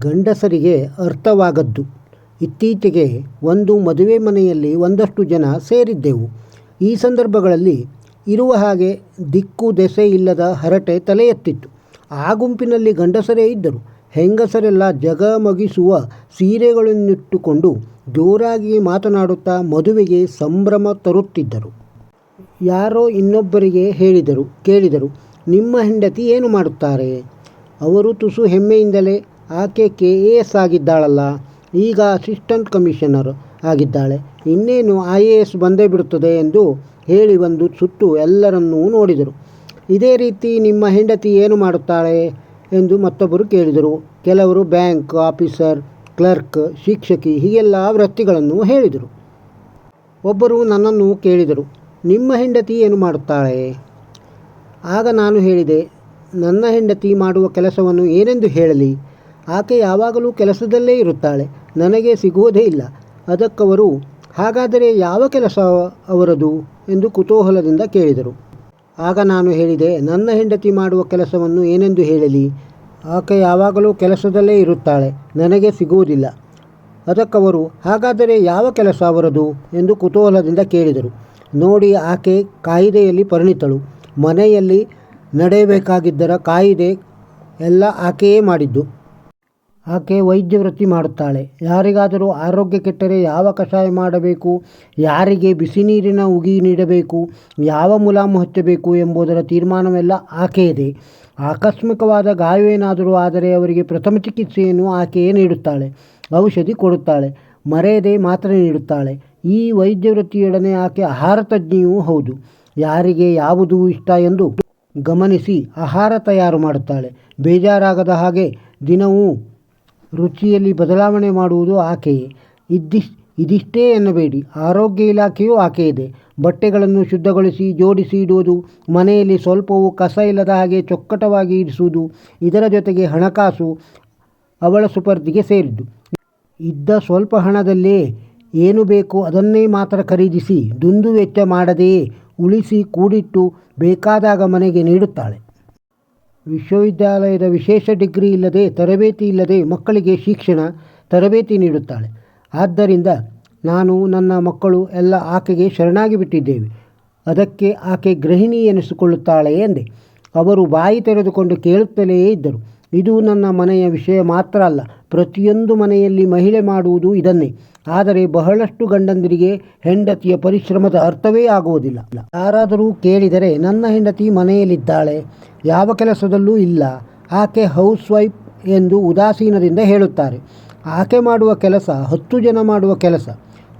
ಗಂಡಸರಿಗೆ ಅರ್ಥವಾಗದ್ದು. ಇತ್ತೀಚೆಗೆ ಒಂದು ಮದುವೆ ಮನೆಯಲ್ಲಿ ಒಂದಷ್ಟು ಜನ ಸೇರಿದ್ದೆವು. ಈ ಸಂದರ್ಭಗಳಲ್ಲಿ ಇರುವ ಹಾಗೆ ದಿಕ್ಕು ದೆಸೆ ಇಲ್ಲದ ಹರಟೆ ತಲೆ ಎತ್ತಿತ್ತು ಆ ಗುಂಪಿನಲ್ಲಿ ಗಂಡಸರೇ ಇದ್ದರು. ಹೆಂಗಸರೆಲ್ಲ ಜಗಮಗಿಸುವ ಸೀರೆಗಳನ್ನಿಟ್ಟುಕೊಂಡು ಜೋರಾಗಿ ಮಾತನಾಡುತ್ತಾ ಮದುವೆಗೆ ಸಂಭ್ರಮ ತರುತ್ತಿದ್ದರು. ಯಾರೋ ಇನ್ನೊಬ್ಬರಿಗೆ ಹೇಳಿದರು, ಕೇಳಿದರು, ನಿಮ್ಮ ಹೆಂಡತಿ ಏನು ಮಾಡುತ್ತಾರೆ? ಅವರು ತುಸು ಹೆಮ್ಮೆಯಿಂದಲೇ ಆಕೆ ಕೆ ಎ ಎಸ್ ಆಗಿದ್ದಾಳಲ್ಲ, ಈಗ ಅಸಿಸ್ಟೆಂಟ್ ಕಮಿಷನರ್ ಆಗಿದ್ದಾಳೆ. ಇನ್ನೇನು ಐ ಎ ಎಸ್ ಬಂದೇ ಬಿಡುತ್ತದೆ ಎಂದು ಹೇಳಿ ಒಂದು ಸುತ್ತು ಎಲ್ಲರನ್ನೂ ನೋಡಿದರು. ಇದೇ ರೀತಿ ನಿಮ್ಮ ಹೆಂಡತಿ ಏನು ಮಾಡುತ್ತಾಳೆ ಎಂದು ಮತ್ತೊಬ್ಬರು ಕೇಳಿದರು. ಕೆಲವರು ಬ್ಯಾಂಕ್ ಆಫೀಸರ್, ಕ್ಲರ್ಕ್, ಶಿಕ್ಷಕಿ, ಹೀಗೆಲ್ಲ ವೃತ್ತಿಗಳನ್ನು ಹೇಳಿದರು. ಒಬ್ಬರು ನನ್ನನ್ನು ಕೇಳಿದರು, ನಿಮ್ಮ ಹೆಂಡತಿ ಏನು ಮಾಡುತ್ತಾಳೆ? ಆಗ ನಾನು ಹೇಳಿದೆ, ನನ್ನ ಹೆಂಡತಿ ಮಾಡುವ ಕೆಲಸವನ್ನು ಏನೆಂದು ಹೇಳಲಿ? ಆಕೆ ಯಾವಾಗಲೂ ಕೆಲಸದಲ್ಲೇ ಇರುತ್ತಾಳೆ, ನನಗೆ ಸಿಗುವುದೇ ಇಲ್ಲ. ಅದಕ್ಕವರು, ಹಾಗಾದರೆ ಯಾವ ಕೆಲಸ ಅವರದು? ಎಂದು ಕುತೂಹಲದಿಂದ ಕೇಳಿದರು. ಆಗ ನಾನು ಹೇಳಿದೆ, ನನ್ನ ಹೆಂಡತಿ ಮಾಡುವ ಕೆಲಸವನ್ನು ಏನೆಂದು ಹೇಳಲಿ? ಆಕೆ ಯಾವಾಗಲೂ ಕೆಲಸದಲ್ಲೇ ಇರುತ್ತಾಳೆ, ನನಗೆ ಸಿಗುವುದಿಲ್ಲ. ಅದಕ್ಕವರು, ಹಾಗಾದರೆ ಯಾವ ಕೆಲಸ ಅವರದು? ಎಂದು ಕುತೂಹಲದಿಂದ ಕೇಳಿದರು. ನೋಡಿ, ಆಕೆ ಕಾಯಿದೆಯಲ್ಲಿ ಪರಿಣಿತಳು. ಮನೆಯಲ್ಲಿ ನಡೆಯಬೇಕಾಗಿದ್ದರ ಕಾಯಿದೆ ಎಲ್ಲ ಆಕೆಯೇ ಮಾಡಿದ್ದು. ಆಕೆ ವೈದ್ಯ ವೃತ್ತಿ ಮಾಡುತ್ತಾಳೆ. ಯಾರಿಗಾದರೂ ಆರೋಗ್ಯ ಕೆಟ್ಟರೆ ಯಾವ ಕಷಾಯ ಮಾಡಬೇಕು? ಯಾರಿಗೆ ಬಿಸಿ ನೀರಿನ ಉಗಿ ನೀಡಬೇಕು? ಯಾವ ಮುಲಾಮು ಹಚ್ಚಬೇಕು ಎಂಬುದರ ತೀರ್ಮಾನವೆಲ್ಲ ಇದೆ. ಆಕಸ್ಮಿಕವಾದ ಗಾಯವೇನಾದರೂ ಆದರೆ ಅವರಿಗೆ ಪ್ರಥಮ ಚಿಕಿತ್ಸೆಯನ್ನು ಆಕೆಯೇ ನೀಡುತ್ತಾಳೆ. ಔಷಧಿ ಕೊಡುತ್ತಾಳೆ. ಮರೆಯದೆ ಮಾತ್ರ ನೀಡುತ್ತಾಳೆ. ಈ ವೈದ್ಯ ವೃತ್ತಿಯೊಡನೆ ಆಕೆ ಆಹಾರ ತಜ್ಞೆಯೂ ಹೌದು. ಯಾರಿಗೆ ಯಾವುದು ಇಷ್ಟ ಎಂದು ಗಮನಿಸಿ ಆಹಾರ ತಯಾರು ಮಾಡುತ್ತಾಳೆ. ಬೇಜಾರಾಗದ ಹಾಗೆ ದಿನವೂ ರುಚಿಯಲ್ಲಿ ಬದಲಾವಣೆ ಮಾಡುವುದು ಆಕೆಯೇ ಇದ್ದಿಶ್, ಇದಿಷ್ಟೇ ಎನ್ನಬೇಡಿ. ಆರೋಗ್ಯ ಇಲಾಖೆಯೂ ಆಕೆಯಿದೆ ಬಟ್ಟೆಗಳನ್ನು ಶುದ್ಧಗೊಳಿಸಿ, ಜೋಡಿಸಿ ಇಡುವುದು, ಮನೆಯಲ್ಲಿ ಸ್ವಲ್ಪವೂ ಕಸ ಇಲ್ಲದ ಹಾಗೆ ಚೊಕ್ಕಟವಾಗಿ ಇರಿಸುವುದು, ಇದರ ಜೊತೆಗೆ ಹಣಕಾಸು ಅವಳ ಸುಪರ್ದಿಗೆ ಸೇರಿದ್ದು. ಇದ್ದ ಸ್ವಲ್ಪ ಹಣದಲ್ಲೇ ಏನು ಬೇಕೋ ಅದನ್ನೇ ಮಾತ್ರ ಖರೀದಿಸಿ, ದುಂದು ವೆಚ್ಚ ಮಾಡದೆಯೇ ಉಳಿಸಿ ಕೂಡಿಟ್ಟು ಬೇಕಾದಾಗ ಮನೆಗೆ ನೀಡುತ್ತಾಳೆ. ವಿಶ್ವವಿದ್ಯಾಲಯದ ವಿಶೇಷ ಡಿಗ್ರಿ ಇಲ್ಲದೆ ತರಬೇತಿ ಇಲ್ಲದೆ ಮಕ್ಕಳಿಗೆ ಶಿಕ್ಷಣ, ತರಬೇತಿ ನೀಡುತ್ತಾಳೆ. ಆದ್ದರಿಂದ ನಾನು ನನ್ನ ಮಕ್ಕಳು ಎಲ್ಲ ಆಕೆಗೆ ಶರಣಾಗಿ ಬಿಟ್ಟಿದ್ದೇವೆ. ಅದಕ್ಕೆ ಆಕೆ ಗೃಹಿಣಿ ಎನಿಸಿಕೊಳ್ಳುತ್ತಾಳೆ ಎಂದೆ. ಅವರು ಬಾಯಿ ತೆರೆದುಕೊಂಡು ಕೇಳುತ್ತಲೇ ಇದ್ದರು. ಇದು ನನ್ನ ಮನೆಯ ವಿಷಯ ಮಾತ್ರ ಅಲ್ಲ ಪ್ರತಿಯೊಂದು ಮನೆಯಲ್ಲಿ ಮಹಿಳೆ ಮಾಡುವುದು ಇದನ್ನೇ. ಆದರೆ ಬಹಳಷ್ಟು ಗಂಡಂದಿರಿಗೆ ಹೆಂಡತಿಯ ಪರಿಶ್ರಮದ ಅರ್ಥವೇ ಆಗುವುದಿಲ್ಲ. ಯಾರಾದರೂ ಕೇಳಿದರೆ, ನನ್ನ ಹೆಂಡತಿ ಮನೆಯಲ್ಲಿದ್ದಾಳೆ, ಯಾವ ಕೆಲಸದಲ್ಲೂ ಇಲ್ಲ, ಆಕೆ ಹೌಸ್ ವೈಫ್ ಎಂದು ಉದಾಸೀನದಿಂದ ಹೇಳುತ್ತಾರೆ. ಆಕೆ ಮಾಡುವ ಕೆಲಸ, ಹತ್ತು ಜನ ಮಾಡುವ ಕೆಲಸ,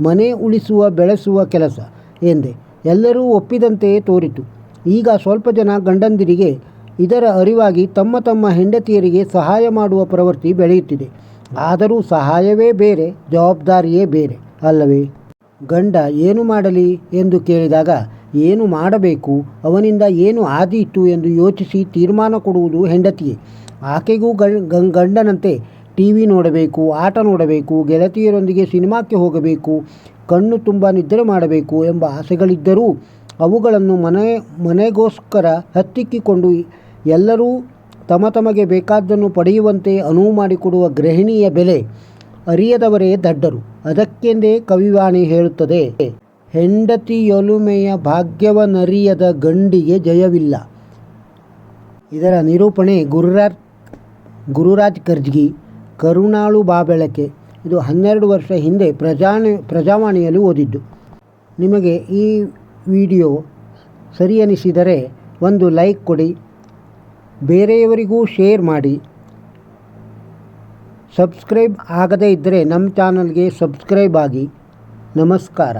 ಮನೆ ಉಳಿಸುವ, ಬೆಳೆಸುವ ಕೆಲಸ ಎಂದೆ. ಎಲ್ಲರೂ ಒಪ್ಪಿದಂತೆಯೇ ತೋರಿತು. ಈಗ ಸ್ವಲ್ಪ ಜನ ಗಂಡಂದಿರಿಗೆ ಇದರ ಅರಿವಾಗಿ ತಮ್ಮ ತಮ್ಮ ಹೆಂಡತಿಯರಿಗೆ ಸಹಾಯ ಮಾಡುವ ಪ್ರವೃತ್ತಿ ಬೆಳೆಯುತ್ತಿದೆ. ಆದರೂ ಸಹಾಯವೇ ಬೇರೆ, ಜವಾಬ್ದಾರಿಯೇ ಬೇರೆ ಅಲ್ಲವೇ? ಗಂಡ ಏನು ಮಾಡಲಿ ಎಂದು ಕೇಳಿದಾಗ, ಏನು ಮಾಡಬೇಕು, ಅವನಿಂದ ಏನು ಆದೀತು ಎಂದು ಯೋಚಿಸಿ ತೀರ್ಮಾನ ಕೊಡುವುದು ಹೆಂಡತಿಯೇ? ಆಕೆಗೂ ಗಂಡನಂತೆ ಟಿ ವಿ ನೋಡಬೇಕು, ಆಟ ನೋಡಬೇಕು, ಗೆಳತಿಯರೊಂದಿಗೆ ಸಿನಿಮಾಕ್ಕೆ ಹೋಗಬೇಕು, ಕಣ್ಣು ತುಂಬ ನಿದ್ರೆ ಮಾಡಬೇಕು ಎಂಬ ಆಸೆಗಳಿದ್ದರೂ ಅವುಗಳನ್ನು ಮನೆ, ಮನೆಗೋಸ್ಕರ ಹತ್ತಿಕ್ಕಿಕೊಂಡು ಎಲ್ಲರೂ ತಮ ತಮಗೆ ಬೇಕಾದ್ದನ್ನು ಪಡೆಯುವಂತೆ ಅನುವು ಮಾಡಿಕೊಡುವ ಗೃಹಿಣಿಯ ಬೆಲೆ ಅರಿಯದವರೇ ದಡ್ಡರು. ಅದಕ್ಕೆಂದೇ ಕವಿವಾಣಿ ಹೇಳುತ್ತದೆ ಹೆಂಡತಿಯೊಲುಮೆಯ ಭಾಗ್ಯವನರಿಯದ ಗಂಡಿಗೆ ಜಯವಿಲ್ಲ. ಇದರ ನಿರೂಪಣೆ ಗುರುರಾಜ್ ಗುರುರಾಜ್ ಕರ್ಜ್ಗಿ ಕರುಣಾಳು ಬಾಬೆಳಕೆ. ಇದು ಹನ್ನೆರಡು ವರ್ಷ ಹಿಂದೆ ಪ್ರಜಾಣಿ, ಪ್ರಜಾವಾಣಿಯಲ್ಲಿ ಓದಿದ್ದು. ನಿಮಗೆ ಈ ವಿಡಿಯೋ ಸರಿ ಅನಿಸಿದರೆ ಒಂದು ಲೈಕ್ ಕೊಡಿ, ಬೇರೆಯವರಿಗೂ ಶೇರ್ ಮಾಡಿ. ಸಬ್ಸ್ಕ್ರೈಬ್ ಆಗದೇ ಇದ್ದರೆ ನಮ್ಮ ಚಾನಲ್ಗೆ ಸಬ್ಸ್ಕ್ರೈಬ್ ಆಗಿ. ನಮಸ್ಕಾರ.